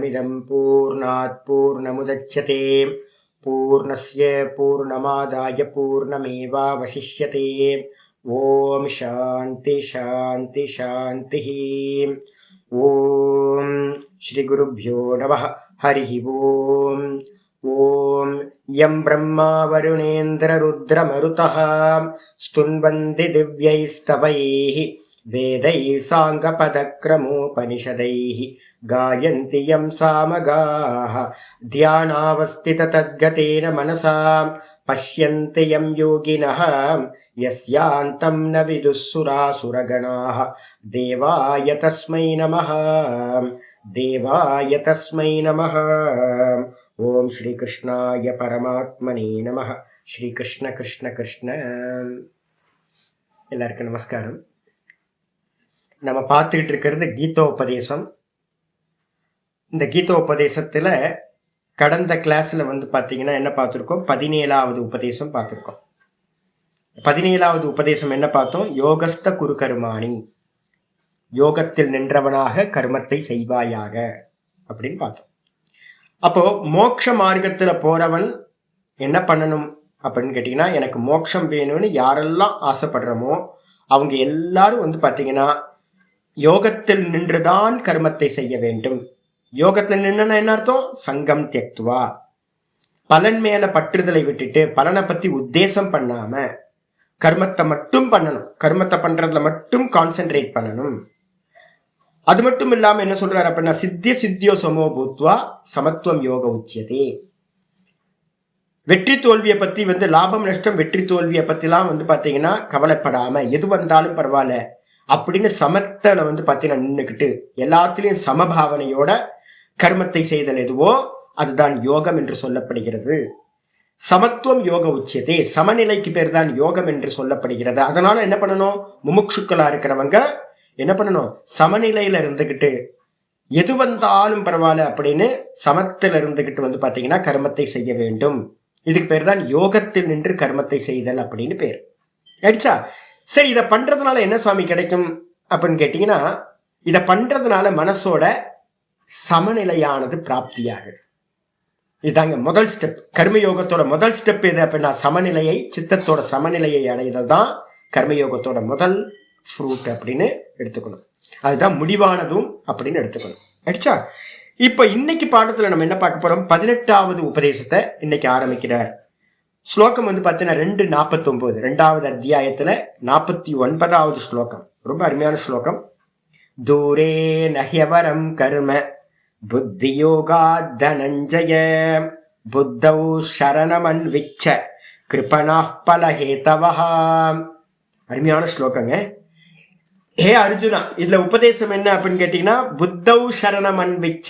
पूर्णमदः पूर्णमिदं पूर्णात् पूर्णमुदच्यते पूर्णस्य पूर्णमादाय पूर्णमेवावशिष्यते ॐ शान्ति शान्ति शान्तिः ॐ श्रीगुरुभ्यो नमः हरिः ॐ ॐ यं ब्रह्मा वरुणेन्द्ररुद्रमरुतः स्तुन्वन्ति दिव्यैस्तवैः वेदैः साङ्गपदक्रमोपनिषदैः गायन्ति यं सामगाः ध्यानावस्थिततद्गतेन मनसा पश्यन्ति यं योगिनः यस्यान्तं न विदुःसुरासुरगणाः देवाय तस्मै नमः देवाय तस्मै नमः ஓம் ஸ்ரீ கிருஷ்ணாய பரமாத்மனே நம ஸ்ரீ கிருஷ்ண கிருஷ்ண கிருஷ்ண எல்லாருக்கும் நமஸ்காரம் நம்ம பார்த்துக்கிட்டு இருக்கிறது கீதோபதேசம் இந்த கீதோபதேசத்தில் கடந்த கிளாஸில் வந்து பார்த்தீங்கன்னா என்ன பார்த்துருக்கோம் பதினேழாவது உபதேசம் பார்த்துருக்கோம் பதினேழாவது உபதேசம் என்ன பார்த்தோம்? யோகஸ்த குரு கருமாணி. யோகத்தில் நின்றவனாக கர்மத்தை செய்வாயாக அப்படின்னு பார்த்தோம். அப்போ மோட்ச மார்க்கத்தில் போறவன் என்ன பண்ணணும் அப்படின்னு கேட்டிங்கன்னா எனக்கு மோட்சம் வேணும்னு யாரெல்லாம் ஆசைப்படுறோமோ அவங்க எல்லாரும் வந்து பார்த்தீங்கன்னா யோகத்தில் நின்றுதான் கர்மத்தை செய்ய வேண்டும். யோகத்தில் நின்றுனா என்ன அர்த்தம்? சங்கம் தெக்துவா பலன் மேல பற்றுதலை விட்டுட்டு பலனை பத்தி உத்தேசம் பண்ணாம கர்மத்தை மட்டும் பண்ணணும். கர்மத்தை பண்றதுல மட்டும் கான்சென்ட்ரேட் பண்ணணும். அது மட்டும் இல்லாம என்ன சொல்றாரு அப்படின்னா சித்திய சித்தியோ சமோ பூத்வா சமத்துவம் யோக உச்சியதே. வெற்றி தோல்வியை பத்தி வந்து லாபம் நஷ்டம் வெற்றி தோல்வியை பத்திலாம் வந்து பாத்தீங்கன்னா கவலைப்படாம எது வந்தாலும் பரவாயில்ல அப்படின்னு சமத்தலை வந்து பார்த்தீங்கன்னா நின்றுக்கிட்டு எல்லாத்துலேயும் சமபாவனையோட கர்மத்தை செய்தல் எதுவோ அதுதான் யோகம் என்று சொல்லப்படுகிறது. சமத்துவம் யோக உச்சியதே சமநிலைக்கு பேர் தான் யோகம் என்று சொல்லப்படுகிறது. அதனால என்ன பண்ணணும்? முமுட்சுக்களா இருக்கிறவங்க என்ன பண்ணணும்? சமநிலையில இருந்துக்கிட்டு எது வந்தாலும் பரவாயில்ல அப்படின்னு சமத்தில் இருந்துக்கிட்டு வந்து பார்த்தீங்கன்னா கர்மத்தை செய்ய வேண்டும். இதுக்கு பேர் தான் யோகத்தில் நின்று கர்மத்தை செய்தல் அப்படின்னு பேர். ஆயிடுச்சா? சரி இதை பண்றதுனால என்ன சுவாமி கிடைக்கும் அப்படின்னு கேட்டீங்கன்னா இதை பண்றதுனால மனசோட சமநிலையானது பிராப்தியாகுது. இதாங்க முதல் ஸ்டெப் கர்மயோகத்தோட முதல் ஸ்டெப் எது அப்படின்னா சமநிலையை சித்தத்தோட சமநிலையை அடைதல் தான் கர்மயோகத்தோட முதல் ஃப்ரூட் அப்படின்னு எடுத்துக்கணும். அதுதான் முடிவானதும் அப்படின்னு எடுத்துக்கணும். ஆயிடுச்சா இப்போ இன்னைக்கு பாடத்தில் நம்ம என்ன பார்க்க போறோம்? பதினெட்டாவது உபதேசத்தை இன்னைக்கு ஆரம்பிக்கிறார் ஸ்லோகம் வந்து பார்த்தீங்கன்னா ரெண்டு நாற்பத்தொம்போது ரெண்டாவது அத்தியாயத்தில் நாற்பத்தி ஒன்பதாவது ஸ்லோகம். ரொம்ப அருமையான ஸ்லோகம். தூரே நஹ்யவரம் கர்ம புத்தியோகா தனஞ்சய புத்தௌ சரணமன்விச்ச கிருபணா அருமையான ஸ்லோகங்க. ஹே அர்ஜுனா இதுல உபதேசம் என்ன அப்படின்னு கேட்டீங்கன்னா புத்தௌ சரணம் அன்பிச்ச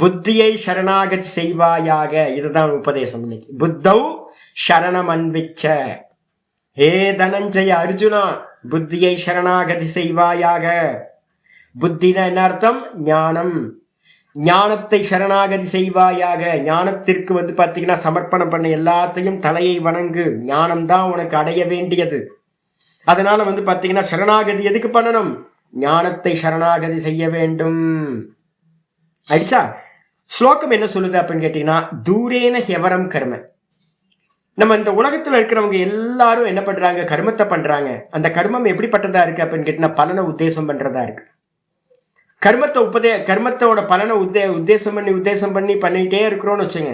புத்தியை சரணாகதி செய்வாயாக. இதுதான் உபதேசம் இன்னைக்கு. புத்தௌ சரணம் அன்பிச்ச ஹே தனஞ்சய அர்ஜுனா புத்தியை சரணாகதி செய்வாயாக. புத்தினா என்ன அர்த்தம் ஞானம். ஞானத்தை சரணாகதி செய்வாயாக. ஞானத்திற்கு வந்து பார்த்தீங்கன்னா சமர்ப்பணம் பண்ண எல்லாத்தையும் தலையை வணங்கு. ஞானம் தான் உனக்கு அடைய வேண்டியது. அதனால வந்து பார்த்தீங்கன்னா சரணாகதி எதுக்கு பண்ணணும்? ஞானத்தை சரணாகதி செய்ய வேண்டும். ஆயிடுச்சா ஸ்லோகம் என்ன சொல்லுது அப்படின்னு கேட்டீங்கன்னா தூரேன ஹெவரம் கர்ம. நம்ம இந்த உலகத்துல இருக்கிறவங்க எல்லாரும் என்ன பண்றாங்க? கர்மத்தை பண்றாங்க. அந்த கர்மம் எப்படிப்பட்டதா இருக்கு அப்படின்னு கேட்டீங்கன்னா பலனை உத்தேசம் பண்றதா இருக்கு. கர்மத்தை உபதே கர்மத்தோட பலனை உத்தே உத்தேசம் பண்ணி உத்தேசம் பண்ணி பண்ணிக்கிட்டே இருக்கிறோம்னு வச்சுங்க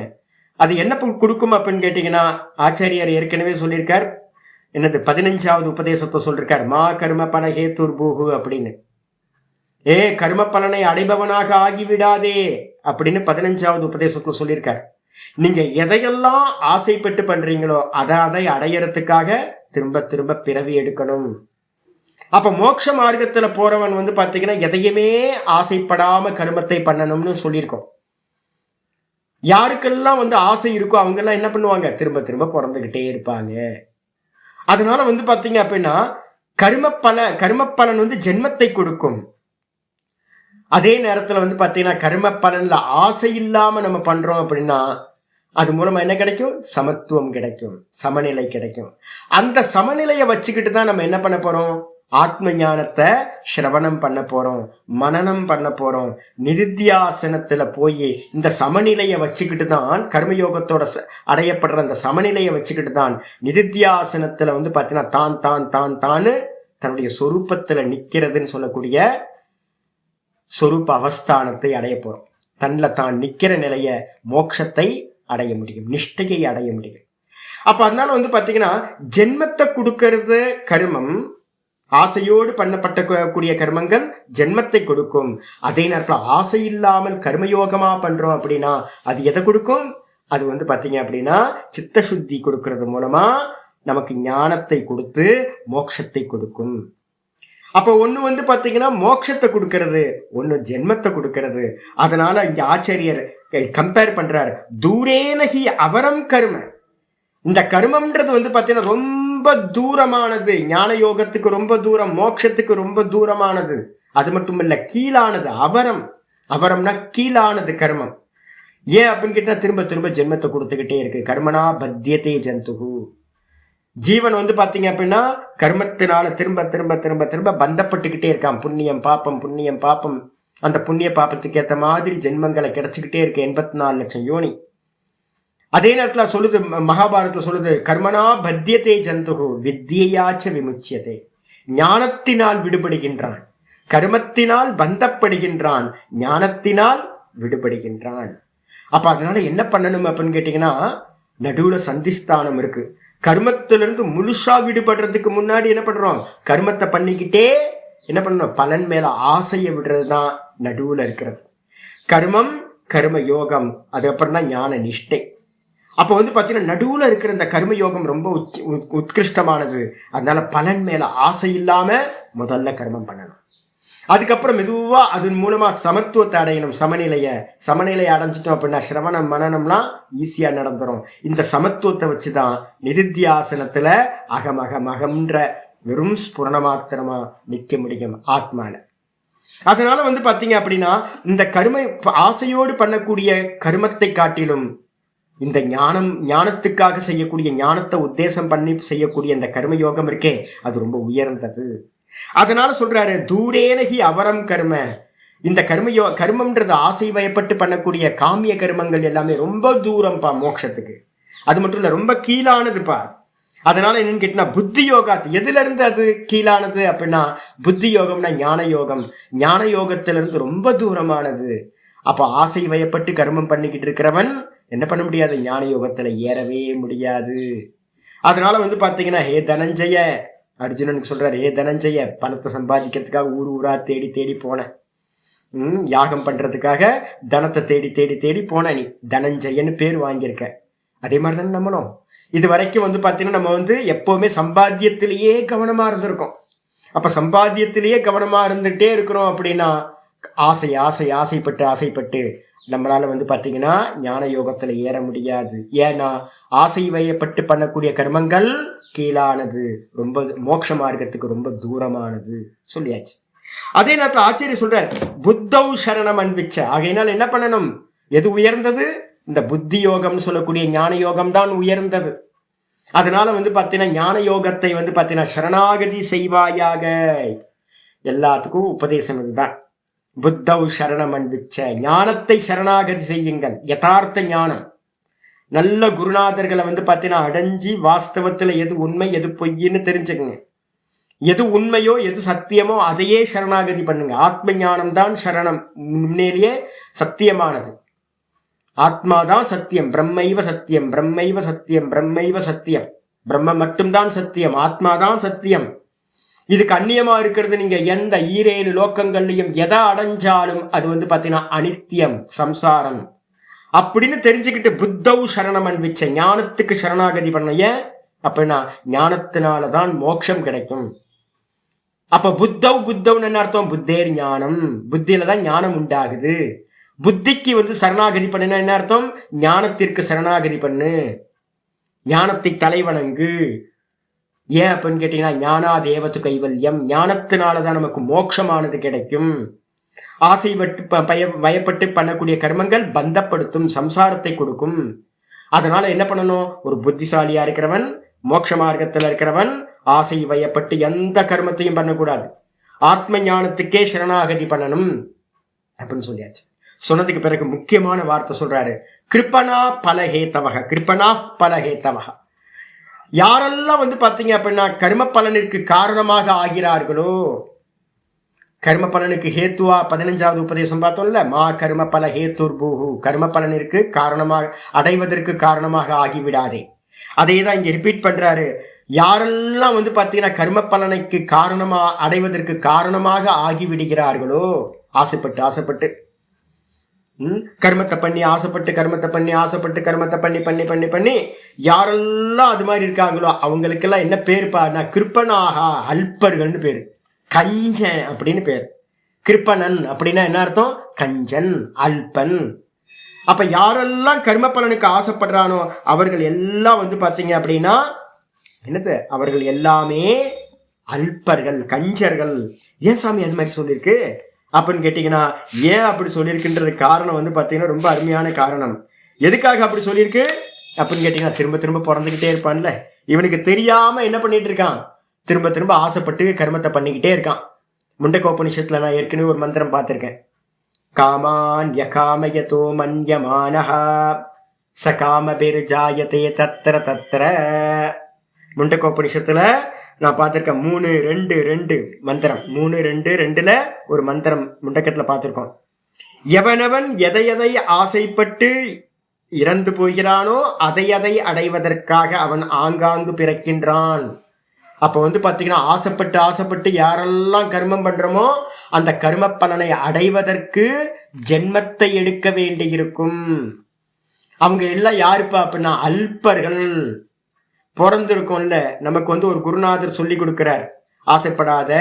அது என்ன கொடுக்கும் அப்படின்னு கேட்டிங்கன்னா ஆச்சாரியார் ஏற்கனவே சொல்லியிருக்கார். என்னது பதினஞ்சாவது உபதேசத்தை சொல்லியிருக்கார் மா கர்ம பலகே துர்பூகு அப்படின்னு. ஏ கர்ம பலனை அடைபவனாக ஆகிவிடாதே அப்படின்னு பதினஞ்சாவது உபதேசத்தை சொல்லியிருக்கார். நீங்க எதையெல்லாம் ஆசைப்பட்டு பண்றீங்களோ அதை அதை அடையறதுக்காக திரும்ப திரும்ப பிறவி எடுக்கணும். அப்ப மோட்ச மார்க்கத்துல போறவன் வந்து பாத்தீங்கன்னா எதையுமே ஆசைப்படாம கருமத்தை பண்ணணும்னு சொல்லியிருக்கோம். யாருக்கெல்லாம் வந்து ஆசை இருக்கோ அவங்க எல்லாம் என்ன பண்ணுவாங்க? திரும்ப திரும்ப பிறந்துகிட்டே இருப்பாங்க. அதனால வந்து பாத்தீங்க அப்படின்னா கருமப்பல கருமப்பலன் வந்து ஜென்மத்தை கொடுக்கும். அதே நேரத்துல வந்து பாத்தீங்கன்னா கரும பலன்ல ஆசை இல்லாம நம்ம பண்றோம் அப்படின்னா அது மூலமா என்ன கிடைக்கும்? சமத்துவம் கிடைக்கும். சமநிலை கிடைக்கும். அந்த சமநிலையை வச்சுக்கிட்டு தான் நம்ம என்ன பண்ண போறோம்? ஆத்ம ஞானத்தை சிரவணம் பண்ண போறோம் மனனம் பண்ண போறோம். நிதித்தியாசனத்துல போய் இந்த சமநிலையை வச்சுக்கிட்டு தான் கர்மயோகத்தோட ச- அடையப்படுற அந்த சமநிலையை வச்சுக்கிட்டு தான் நிதித்தியாசனத்துல வந்து பார்த்தீங்கன்னா தான் தான் தான் தான் தன்னுடைய சொரூபத்துல நிக்கிறதுன்னு சொல்லக்கூடிய சொரூப அவஸ்தானத்தை அடைய போறோம். தன்னில் தான் நிக்கிற நிலைய மோட்சத்தை அடைய முடியும் நிஷ்டையை அடைய முடியும். அப்ப அதனால வந்து பாத்தீங்கன்னா ஜென்மத்தை கொடுக்கறது கருமம் ஆசையோடு பண்ணப்பட்ட கூடிய கர்மங்கள் ஜென்மத்தை கொடுக்கும். அதே நேரத்தில் ஆசை இல்லாமல் கர்மயோகமா பண்றோம் அப்படின்னா அது எதை கொடுக்கும்? அது வந்து பார்த்தீங்க அப்படின்னா சித்த சுத்தி கொடுக்கறது மூலமா நமக்கு ஞானத்தை கொடுத்து மோட்சத்தை கொடுக்கும். அப்போ ஒன்று வந்து பார்த்தீங்கன்னா மோட்சத்தை கொடுக்கறது ஒன்று ஜென்மத்தை கொடுக்கறது. அதனால இங்க ஆச்சரியர் கம்பேர் பண்ணுறார் தூரேனகி அவரம் கரும. இந்த கருமம்ன்றது வந்து பார்த்தீங்கன்னா ரொம்ப ரொம்ப தூரமானது. ஞான யோகத்துக்கு ரொம்ப தூரம் மோட்சத்துக்கு ரொம்ப தூரமானது. அது மட்டும் இல்ல கீழானது அவரம். அவரம்னா கீழானது கர்மம். ஏன் அப்படின்னு கேட்டா திரும்ப திரும்ப ஜென்மத்தை கொடுத்துக்கிட்டே இருக்கு. கர்மனா பத்தியதே ஜந்துகு. ஜீவன் வந்து பாத்தீங்க அப்படின்னா கர்மத்தினால திரும்ப திரும்ப திரும்ப திரும்ப பந்தப்பட்டுக்கிட்டே இருக்கான். புண்ணியம் பாப்பம் புண்ணியம் பாப்பம் அந்த புண்ணிய பாப்பத்துக்கு ஏத்த மாதிரி ஜென்மங்களை கிடைச்சிக்கிட்டே இருக்கு எண்பத்தி நாலு லட்சம் யோனி. அதே நேரத்தில் சொல்லுது ம- சொல்லுது கர்மனா பத்தியத்தை ஜந்துகு வித்தியாச்ச விமுச்சியதே. ஞானத்தினால் விடுபடுகின்றான். கர்மத்தினால் பந்தப்படுகின்றான். ஞானத்தினால் விடுபடுகின்றான். அப்போ அதனால என்ன பண்ணணும் அப்படின்னு கேட்டிங்கன்னா நடுவில் சந்திஸ்தானம் இருக்கு. கர்மத்திலிருந்து முழுசா விடுபடுறதுக்கு முன்னாடி என்ன பண்ணுறோம் கர்மத்தை பண்ணிக்கிட்டே என்ன பண்ணணும்? பலன் மேல ஆசையை விடுறது தான் நடுவில் இருக்கிறது. கர்மம் கர்ம யோகம் அதுக்கப்புறம் தான் ஞான நிஷ்டை. அப்போ வந்து பார்த்தீங்கன்னா நடுவில் இருக்கிற இந்த கர்மயோகம் ரொம்ப உச் உத்- உத்கிருஷ்டமானது. அதனால பலன் மேலே ஆசை இல்லாமல் முதல்ல கர்மம் பண்ணணும். அதுக்கப்புறம் மெதுவாக அதன் மூலமாக சமத்துவத்தை அடையணும். சமநிலையை சமநிலையை அடைஞ்சிட்டோம் அப்படின்னா சிரவணம் மனநம்லாம் ஈஸியாக நடந்துடும் இந்த சமத்துவத்தை வச்சு தான் நிதித்தியாசனத்தில் அகமகமகம்ன்ற வெறும் ஸ்புரண மாத்திரமாக நிற்க முடியும் ஆத்மான அதனால வந்து பார்த்தீங்க அப்படின்னா இந்த கருமை ஆசையோடு பண்ணக்கூடிய கருமத்தை காட்டிலும் இந்த ஞானம் ஞானத்துக்காக செய்யக்கூடிய ஞானத்தை உத்தேசம் பண்ணி செய்யக்கூடிய இந்த கர்மயோகம் இருக்கே அது ரொம்ப உயர்ந்தது. அதனால சொல்றாரு தூரேனகி அவரம் கர்ம. இந்த கர்மயோ கர்மம்ன்றது ஆசை வயப்பட்டு பண்ணக்கூடிய காமிய கர்மங்கள் எல்லாமே ரொம்ப தூரம்ப்பா மோட்சத்துக்கு. அது மட்டும் இல்ல ரொம்ப கீழானதுப்பா. அதனால என்னன்னு கேட்டினா புத்தி யோகாத் எதுல இருந்து அது கீழானது அப்படின்னா புத்தி யோகம்னா ஞான யோகம். ஞான யோகத்திலிருந்து ரொம்ப தூரமானது. அப்ப ஆசை வயப்பட்டு கர்மம் பண்ணிக்கிட்டு இருக்கிறவன் என்ன பண்ண முடியாது? ஞான யோகத்துல ஏறவே முடியாது. அதனால வந்து பாத்தீங்கன்னா ஹே தனஞ்சய அர்ஜுனனுக்கு சொல்றாரு ஹே தனஞ்சய பணத்தை சம்பாதிக்கிறதுக்காக ஊர் ஊரா தேடி தேடி போனேன் ம், யாகம் பண்றதுக்காக தனத்தை தேடி தேடி தேடி போன நீ. தனஞ்சயன்னு பேர் வாங்கியிருக்க. அதே மாதிரி தானே நம்மளும். இது வரைக்கும் வந்து பார்த்தீங்கன்னா நம்ம வந்து எப்பவுமே சம்பாத்தியத்திலேயே கவனமா இருந்திருக்கோம். அப்ப சம்பாத்தியத்திலேயே கவனமா இருந்துட்டே இருக்கிறோம் அப்படின்னா ஆசை ஆசை ஆசைப்பட்டு ஆசைப்பட்டு நம்மளால வந்து பார்த்தீங்கன்னா ஞான யோகத்தில் ஏற முடியாது. ஏன்னா ஆசை வயப்பட்டு பண்ணக்கூடிய கர்மங்கள் கீழானது. ரொம்ப மோட்ச மார்க்கத்துக்கு ரொம்ப தூரமானது. சொல்லியாச்சு. அதே நேரத்தில் ஆச்சரிய சொல்றார் புத்தௌ சரணம் அன்பிச்ச. ஆகையினால் என்ன பண்ணணும்? எது உயர்ந்தது? இந்த புத்தி யோகம்னு சொல்லக்கூடிய ஞான யோகம் தான் உயர்ந்தது. அதனால வந்து பார்த்தீங்கன்னா ஞான யோகத்தை வந்து பார்த்தீங்கன்னா சரணாகதி செய்வாயாக. எல்லாத்துக்கும் உபதேசம் இதுதான். புத்தவ் சரணம் அன்பிச்ச ஞானத்தை சரணாகதி செய்யுங்கள் யதார்த்த ஞானம். நல்ல குருநாதர்களை வந்து பார்த்தீங்கன்னா அடைஞ்சி வாஸ்தவத்தில் எது உண்மை எது பொய்ன்னு தெரிஞ்சுக்கங்க. எது உண்மையோ எது சத்தியமோ அதையே சரணாகதி பண்ணுங்க. ஆத்ம ஞானம் தான் சரணம். முன்னேலேயே சத்தியமானது. ஆத்மாதான் சத்தியம். பிரம்மைவ சத்தியம். பிரம்மைவ சத்தியம். பிரம்மைவ சத்தியம். பிரம்ம மட்டும்தான் சத்தியம். ஆத்மாதான் சத்தியம். இதுக்கு அந்நியமா இருக்கிறது நீங்க எந்த ஈரேழு லோக்கங்கள்லையும் எதை அடைஞ்சாலும் அது வந்து பாத்தீங்கன்னா அனித்தியம் சம்சாரம். அப்படின்னு தெரிஞ்சுக்கிட்டு புத்தவ் சரணம் அன்பிச்ச ஞானத்துக்கு சரணாகதி பண்ண ஏன்? அப்படின்னா ஞானத்தினால தான் மோட்சம் கிடைக்கும். அப்ப புத்தவ் புத்தவ்னு என்ன அர்த்தம்? புத்தேர் ஞானம். புத்தியில தான் ஞானம் உண்டாகுது. புத்திக்கு வந்து சரணாகதி பண்ணுனா என்ன அர்த்தம்? ஞானத்திற்கு சரணாகதி பண்ணு. ஞானத்தை தலைவணங்கு. ஏன் அப்படின்னு கேட்டீங்கன்னா ஞானா தேவத்து கைவல்யம். ஞானத்தினால தான் நமக்கு மோட்சமானது கிடைக்கும். ஆசை வட்டு ப- பய வயப்பட்டு பண்ணக்கூடிய கர்மங்கள் பந்தப்படுத்தும் சம்சாரத்தை கொடுக்கும். அதனால என்ன பண்ணணும்? ஒரு புத்திசாலியா இருக்கிறவன் மோட்ச மார்க்கத்தில் இருக்கிறவன் ஆசை வயப்பட்டு எந்த கர்மத்தையும் பண்ணக்கூடாது. ஆத்ம ஞானத்துக்கே சரணாகதி பண்ணணும் அப்படின்னு சொல்லியாச்சு. சொன்னதுக்கு பிறகு முக்கியமான வார்த்தை சொல்றாரு. கிருப்பனா பலஹேத்தவக கிருப்பனா பலஹேத்தவகா யாரெல்லாம் வந்து பார்த்தீங்க அப்படின்னா கர்ம பலனிற்கு காரணமாக ஆகிறார்களோ? கர்ம பலனுக்கு ஹேத்துவா பதினஞ்சாவது உபதேசம் பார்த்தோம்ல மா கர்ம பல ஹேத்துர் பூஹு. கர்ம பலனிற்கு காரணமாக அடைவதற்கு காரணமாக ஆகிவிடாதே. அதே தான் இங்கே ரிப்பீட் பண்ணுறாரு யாரெல்லாம் வந்து பார்த்தீங்கன்னா கர்ம பலனைக்கு காரணமாக அடைவதற்கு காரணமாக ஆகிவிடுகிறார்களோ? ஆசைப்பட்டு ஆசைப்பட்டு. கர்மத்தை பண்ணி ஆசைப்பட்டு கர்மத்தை பண்ணி ஆசைப்பட்டு கர்மத்தை பண்ணி பண்ணி பண்ணி பண்ணி யாரெல்லாம் அது மாதிரி இருக்காங்களோ அவங்களுக்கெல்லாம் என்ன பேருப்பா? கிருப்பனாகா அல்பர்கள்னு பேர். கஞ்சன் அப்படின்னு பேர். கிருப்பணன் அப்படின்னா என்ன அர்த்தம்? கஞ்சன் அல்பன். அப்ப யாரெல்லாம் கர்ம பலனுக்கு ஆசைப்படுறானோ அவர்கள் எல்லாம் வந்து பார்த்தீங்க அப்படின்னா என்னது? அவர்கள் எல்லாமே அல்பர்கள் கஞ்சர்கள். ஏன் சாமி அது மாதிரி சொல்லியிருக்கு? அப்படின்னு கேட்டிங்கன்னா ஏன் அப்படி சொல்லியிருக்குன்றது காரணம் வந்து பார்த்தீங்கன்னா ரொம்ப அருமையான காரணம். எதுக்காக அப்படி சொல்லியிருக்கு? அப்படின்னு கேட்டிங்கன்னா திரும்ப திரும்ப பிறந்துக்கிட்டே இருப்பான்ல. இவனுக்கு தெரியாமல் என்ன பண்ணிட்டு இருக்கான்? திரும்ப திரும்ப ஆசைப்பட்டு கர்மத்தை பண்ணிக்கிட்டே இருக்கான். முண்டகோபனிஷத்துல நான் ஏற்கனவே ஒரு மந்திரம் பார்த்துருக்கேன். காமான் யகாமயதோ மன்யமானஹா சகாமபெரு ஜாயதே தத்திர தத்திர. முண்டகோபனிஷத்துல நான் பார்த்துருக்கேன் மூணு ரெண்டு ரெண்டு மந்திரம். மூணு ரெண்டு ரெண்டுல ஒரு மந்திரம் முண்டக்கத்துல பார்த்துருக்கோம். எவனவன் எதை எதை ஆசைப்பட்டு இறந்து போகிறானோ அதை அதை அடைவதற்காக அவன் ஆங்காங்கு பிறக்கின்றான். அப்போ வந்து பார்த்தீங்கன்னா ஆசைப்பட்டு ஆசைப்பட்டு யாரெல்லாம் கர்மம் பண்றோமோ அந்த கர்ம பலனை அடைவதற்கு ஜென்மத்தை எடுக்க வேண்டியிருக்கும். அவங்க எல்லாம் யாருப்பா அப்படின்னா அல்பர்கள். பிறந்திருக்கோம்ல நமக்கு வந்து ஒரு குருநாதர் சொல்லி கொடுக்குறார். ஆசைப்படாத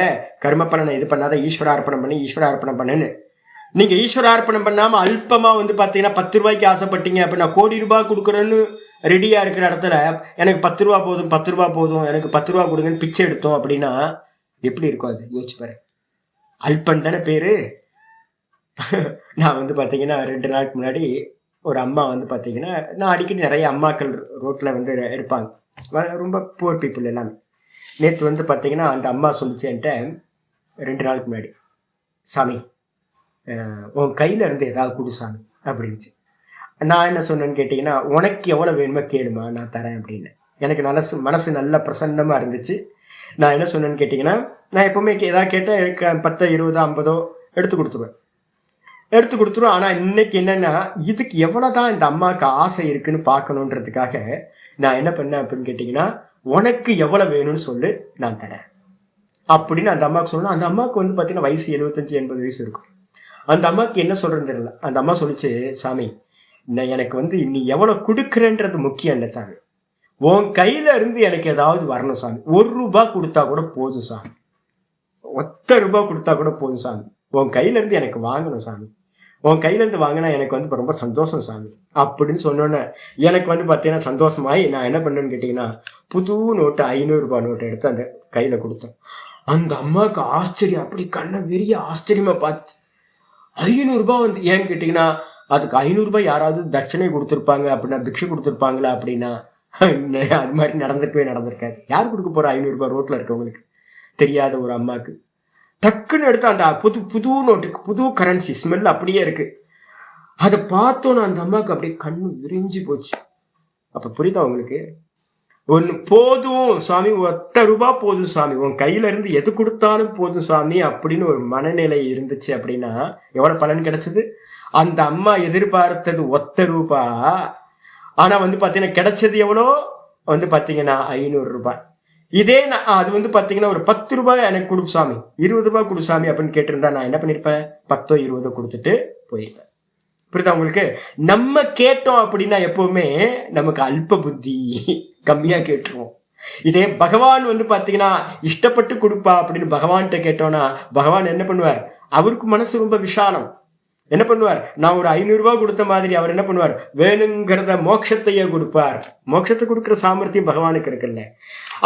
கர்ம பலனை இது பண்ணாத ஈஸ்வரார்ப்பணம் பண்ணி ஈஸ்வரார்ப்பணம் பண்ணுன்னு. நீங்க ஈஸ்வரார்ப்பணம் பண்ணாம அல்பமா வந்து பாத்தீங்கன்னா பத்து ரூபாய்க்கு ஆசைப்பட்டீங்க நான் கோடி ரூபாய் கொடுக்குறேன்னு ரெடியா இருக்கிற இடத்துல எனக்கு பத்து ரூபா போதும் பத்து ரூபா போதும் எனக்கு பத்து ரூபா கொடுங்கன்னு பிச்சை எடுத்தோம் அப்படின்னா எப்படி இருக்கும் அது? யோசிச்சு பாரு. அல்பன் தானே பேரு. நான் வந்து பாத்தீங்கன்னா ரெண்டு நாளுக்கு முன்னாடி ஒரு அம்மா வந்து பாத்தீங்கன்னா நான் அடிக்கடி நிறைய அம்மாக்கள் ரோட்ல வந்து இருப்பாங்க ரொம்ப புவர் பீப்புள் எல்லாமே. நேற்று வந்து பார்த்தீங்கன்னா அந்த அம்மா சொல்லிச்சு என்கிட்ட ரெண்டு நாளுக்கு முன்னாடி சாமி உன் கையில் இருந்து ஏதாவது கொடு சாமி அப்படின்னுச்சு. நான் என்ன சொன்னேன்னு கேட்டிங்கன்னா உனக்கு எவ்வளோ வேணுமோ கேளுமா நான் தரேன் அப்படின்னு. எனக்கு மனசு மனசு நல்ல பிரசன்னமாக இருந்துச்சு. நான் என்ன சொன்னேன்னு கேட்டிங்கன்னா நான் எப்போவுமே கே- ஏதாவது கேட்டால் எனக்கு பத்தோ இருபதோ ஐம்பதோ எடுத்து கொடுத்துருவேன். எடுத்து கொடுத்துருவேன். ஆனால் இன்னைக்கு என்னென்னா இதுக்கு எவ்வளோ தான் இந்த அம்மாவுக்கு ஆசை இருக்குன்னு பார்க்கணுன்றதுக்காக நான் என்ன பண்ணேன் அப்படின்னு கேட்டிங்கன்னா உனக்கு எவ்வளோ வேணும்னு சொல்லு நான் தரேன். அப்படின்னு அந்த அம்மாவுக்கு சொல்லணும். அந்த அம்மாவுக்கு வந்து பார்த்தீங்கன்னா வயசு எழுபத்தஞ்சு எண்பது வயசு இருக்கும். அந்த அம்மாவுக்கு என்ன சொல்கிறேன்னு தெரியல. அந்த அம்மா சொல்லிச்சு சாமி நான் எனக்கு வந்து நீ எவ்வளோ கொடுக்குறேன்றது முக்கியம் இல்லை சாமி. உன் கையில இருந்து எனக்கு ஏதாவது வரணும் சாமி. ஒரு ரூபா கொடுத்தா கூட போதும் சாமி. ஒத்த ரூபா கொடுத்தா கூட போதும் சாமி. உன் கையில இருந்து எனக்கு வாங்கணும் சாமி. உன் கையிலேருந்து வாங்கினா எனக்கு வந்து இப்போ ரொம்ப சந்தோஷம் சாமி. அப்படின்னு சொன்னோன்னே எனக்கு வந்து பார்த்தீங்கன்னா சந்தோஷமாயி நான் என்ன பண்ணேன்னு கேட்டிங்கன்னா புது நோட்டு ஐநூறுரூபா நோட்டு எடுத்து அந்த கையில் கொடுத்தேன். அந்த அம்மாவுக்கு ஆச்சரியம் அப்படி கண்ணை பெரிய ஆச்சரியமாக பார்த்துச்சு. ஐநூறுரூபா வந்து ஏன்னு கேட்டிங்கன்னா அதுக்கு ஐநூறுரூபா யாராவது தட்சணை கொடுத்துருப்பாங்க அப்படின்னா பிக்ஷை கொடுத்துருப்பாங்களா அப்படின்னா அது மாதிரி நடந்திருக்கவே நடந்திருக்காது. யார் கொடுக்க போகிற ஐநூறுரூபா ரோட்டில் இருக்கவங்களுக்கு? தெரியாத ஒரு அம்மாவுக்கு டக்குன்னு எடுத்து அந்த புது புது நோட்டுக்கு புது கரன்சி ஸ்மெல் அப்படியே இருக்கு. அதை பார்த்தோன்னு அந்த அம்மாவுக்கு அப்படியே கண்ணு விரிஞ்சு போச்சு. அப்ப புரியுதா உங்களுக்கு? ஒன்று போதும் சாமி ஒத்த ரூபா போதும் சாமி. உன் கையில இருந்து எது கொடுத்தாலும் போதும் சாமி அப்படின்னு ஒரு மனநிலை இருந்துச்சு அப்படின்னா எவ்வளோ பலன் கிடைச்சது? அந்த அம்மா எதிர்பார்த்தது ஒத்த ரூபா. ஆனால் வந்து பார்த்தீங்கன்னா கிடைச்சது எவ்வளோ? வந்து பார்த்தீங்கன்னா ஐநூறு ரூபாய். இதே நான் அது வந்து பார்த்தீங்கன்னா ஒரு பத்து ரூபாய் எனக்கு கொடு சாமி. இருபது ரூபாய் கொடு சாமி அப்படின்னு கேட்டிருந்தா நான் என்ன பண்ணியிருப்பேன் பத்தோ இருபதோ கொடுத்துட்டு போயிருப்பேன். புரியுதா உங்களுக்கு? நம்ம கேட்டோம் அப்படின்னா எப்பவுமே நமக்கு அல்ப புத்தி கம்மியாக கேட்டுருவோம். இதே பகவான் வந்து பார்த்தீங்கன்னா இஷ்டப்பட்டு கொடுப்பா அப்படின்னு பகவான்கிட்ட கேட்டோம்னா பகவான் என்ன பண்ணுவார்? அவருக்கு மனசு ரொம்ப விஷாலம் என்ன பண்ணுவார்? நான் ஒரு ஐநூறுரூவா கொடுத்த மாதிரி அவர் என்ன பண்ணுவார்? வேணுங்கிறத மோட்சத்தையே கொடுப்பார். மோட்சத்தை கொடுக்குற சாமர்த்தியம் பகவானுக்கு இருக்குல்ல.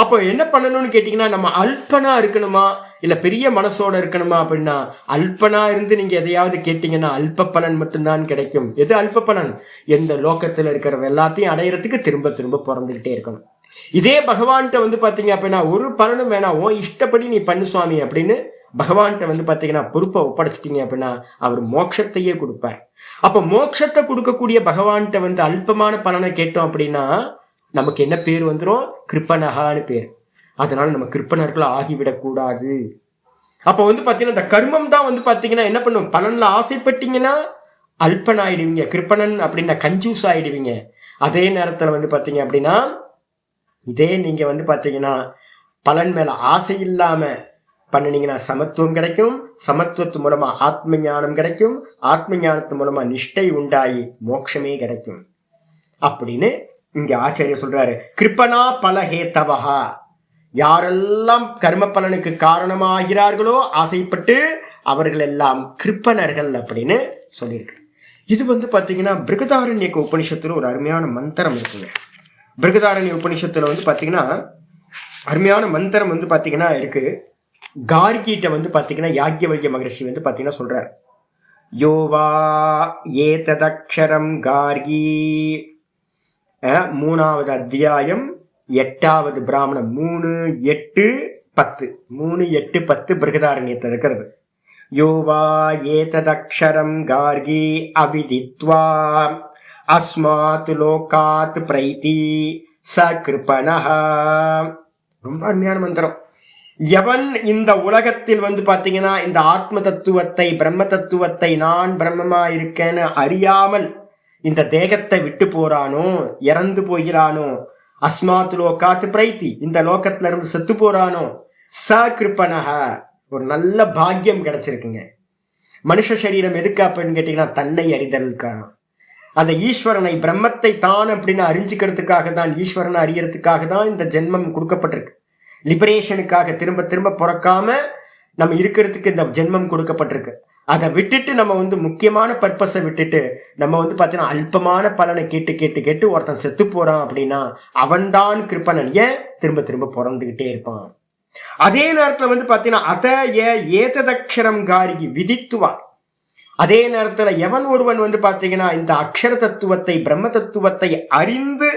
அப்போ என்ன பண்ணணும்னு கேட்டிங்கன்னா நம்ம அல்பனா இருக்கணுமா? இல்லை பெரிய மனசோட இருக்கணுமா அப்படின்னா அல்பனா இருந்து நீங்கள் எதையாவது கேட்டிங்கன்னா அல்ப பலன் மட்டும்தான் கிடைக்கும். எது அல்ப பலன்? எந்த லோகத்தில் இருக்கிற எல்லாத்தையும் அடையிறதுக்கு திரும்ப திரும்ப பிறந்துக்கிட்டே இருக்கணும். இதே பகவான்கிட்ட வந்து பார்த்தீங்க அப்படின்னா ஒரு பலனும் வேணாம். உன் இஷ்டப்படி நீ பண்ணு சுவாமி அப்படின்னு பகவான்கிட்ட வந்து பார்த்தீங்கன்னா பொறுப்பை ஒப்படைச்சிட்டீங்க அப்படின்னா அவர் மோட்சத்தையே கொடுப்பார். அப்போ மோட்சத்தை கொடுக்கக்கூடிய பகவான்கிட்ட வந்து அல்பமான பலனை கேட்டோம் அப்படின்னா நமக்கு என்ன பேர் வந்துடும் கிருப்பனகான்னு பேர். அதனால நம்ம கிருப்பனர்கள் ஆகிவிடக்கூடாது அப்போ வந்து பார்த்தீங்கன்னா இந்த கர்மம் தான் வந்து பார்த்தீங்கன்னா என்ன பண்ணும்? பலனில் ஆசைப்பட்டீங்கன்னா அல்பன் ஆயிடுவீங்க கிருப்பணன் அப்படின்னா கஞ்சூஸ் ஆயிடுவீங்க. அதே நேரத்தில் வந்து பார்த்தீங்க அப்படின்னா இதே நீங்கள் வந்து பார்த்தீங்கன்னா பலன் மேலே ஆசை இல்லாமல் பண்ணினீங்கன்னா சமத்துவம் கிடைக்கும் சமத்துவத்து மூலமாக ஆத்ம ஞானம் கிடைக்கும் ஆத்ம ஞானத்து மூலமாக நிஷ்டை உண்டாயி மோட்சமே கிடைக்கும். அப்படின்னு இங்கே ஆச்சாரியர் சொல்றாரு கிருப்பனா பலஹேத்தவகா யாரெல்லாம் கர்ம பலனுக்கு காரணமாகிறார்களோ ஆசைப்பட்டு அவர்கள் எல்லாம் கிருப்பனர்கள் அப்படின்னு சொல்லியிருக்கு. இது வந்து பார்த்தீங்கன்னா பிருகதாரண்யக்க உபனிஷத்தில் ஒரு அருமையான மந்திரம் இருக்குங்க. பிருகதாரண்ய உபனிஷத்தில் வந்து பார்த்தீங்கன்னா அருமையான மந்திரம் வந்து பார்த்தீங்கன்னா இருக்கு. கார்கிட்ட வந்து பார்த்தீங்கன்னா யாக்கியவல்ய மகரிஷி வந்து பார்த்தீங்கன்னா சொல்கிறார் யோவா ஏததக்ஷரம் கார்கி. மூணாவது அத்தியாயம் எட்டாவது பிராமணம் மூணு எட்டு பத்து. மூணு எட்டு பத்து பிருகதாரண்யத்தில் இருக்கிறது. யோவா ஏததக்ஷரம் கார்கி அவிதித்வா. அஸ்மாத் லோகாத் பிரைத்தி ச கிருபணஹ ரொம்ப அருமையான மந்திரம். எவன் இந்த உலகத்தில் வந்து பார்த்தீங்கன்னா இந்த ஆத்ம தத்துவத்தை பிரம்ம தத்துவத்தை நான் பிரம்மமா இருக்கேன்னு அறியாமல் இந்த தேகத்தை விட்டு போறானோ இறந்து போகிறானோ அஸ்மாத் லோகாத் பிரைத்தி இந்த லோகத்துல இருந்து செத்து போறானோ ச கிருப்பனக ஒரு நல்ல பாக்கியம் கிடைச்சிருக்குங்க. மனுஷ சரீரம் எதுக்கு அப்படின்னு கேட்டீங்கன்னா தன்னை அறிதலுக்கான அந்த ஈஸ்வரனை பிரம்மத்தை தான் அப்படின்னு அறிஞ்சுக்கிறதுக்காக தான் ஈஸ்வரனை அறியறதுக்காக தான் இந்த ஜென்மம் கொடுக்கப்பட்டிருக்கு. லிபரேஷனுக்காக திரும்ப திரும்ப பிறக்காம நம்ம இருக்கிறதுக்கு இந்த ஜென்மம் கொடுக்கப்பட்டிருக்கு. அதை விட்டுட்டு நம்ம வந்து முக்கியமான பர்பஸை விட்டுட்டு நம்ம வந்து பார்த்தீங்கன்னா அல்பமான பலனை கேட்டு கேட்டு கேட்டு ஒருத்தன் செத்து போறான் அப்படின்னா அவன்தான் கிருப்பனன் ஏன்? திரும்ப திரும்ப பிறந்துகிட்டே இருப்பான். அதே நேரத்தில் வந்து பார்த்தீங்கன்னா அத ஏ ஏததக்ஷரம் காரிகி விதித்துவா அதே நேரத்தில் எவன் ஒருவன் வந்து பார்த்தீங்கன்னா இந்த அக்ஷர தத்துவத்தை பிரம்ம தத்துவத்தை அறிந்து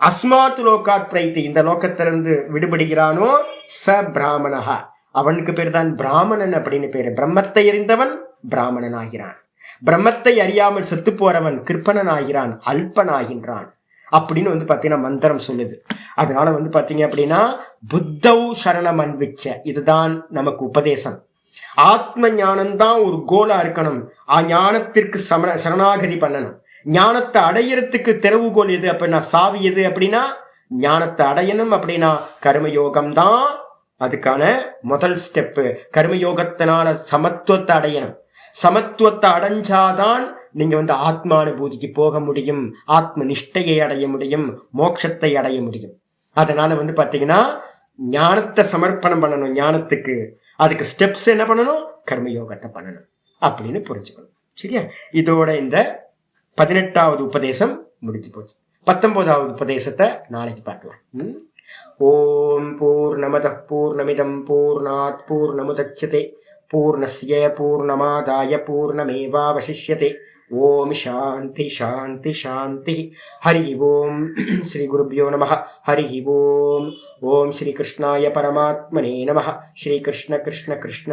அஸ்மாத் லோகாத் பிரைத்தி இந்த லோகத்திலிருந்து விடுபடுகிறானோ? ச பிராமணஹா. அவனுக்கு பேர் தான் பிராமணன் அப்படின்னு பேரு. பிரம்மத்தை அறிந்தவன் பிராமணன் ஆகிறான் பிரம்மத்தை அறியாமல் செத்து போறவன் கிருப்பணன் ஆகிறான் அல்பன் ஆகின்றான் அப்படின்னு வந்து பார்த்தீங்கன்னா மந்திரம் சொல்லுது. அதனால வந்து பார்த்தீங்க அப்படின்னா புத்தௌ சரணம் அன்பிச்ச இதுதான் நமக்கு உபதேசம். ஆத்ம ஞானம்தான் ஒரு கோலா இருக்கணும். ஆ ஞானத்திற்கு சம சரணாகதி பண்ணணும். ஞானத்தை அடையிறதுக்கு திறவுகோல் எது அப்படின்னா சாவி எது அப்படின்னா ஞானத்தை அடையணும் அப்படின்னா கர்மயோகம் தான் அதுக்கான முதல் ஸ்டெப்பு கர்மயோகத்தினால சமத்துவத்தை அடையணும். சமத்துவத்தை அடைஞ்சாதான் நீங்க வந்து ஆத்மானுபூதிக்கு போக முடியும். ஆத்ம நிஷ்டையை அடைய முடியும். மோட்சத்தை அடைய முடியும். அதனால வந்து பாத்தீங்கன்னா ஞானத்தை சமர்ப்பணம் பண்ணணும் ஞானத்துக்கு. அதுக்கு ஸ்டெப்ஸ் என்ன பண்ணணும்? கர்மயோகத்தை பண்ணணும். அப்படின்னு புரிஞ்சுக்கணும். சரியா? இதோட இந்த பதினெட்டாவது உபதேசம் முடிஞ்சு போச்சு பத்தொன்பதாவது உபதேசத்தை நாளைக்கு பார்க்கலாம் ம்? ஓம் பூர்ணமத பூர்ணமிதம் பூர்ணாத் பூர்ணமுதட்சதே பூர்ணஸ்ய பூர்ணமாதாய பூர்ணமேவாவசிஷ்யதே ஓம் சாந்தி சாந்தி சாந்தி ஹரி ஓம் ஸ்ரீ குருபியோ நம ஹரி ஓம் ஓம் ஸ்ரீ கிருஷ்ணாய பரமாத்மனே நம ஸ்ரீ கிருஷ்ண கிருஷ்ண கிருஷ்ண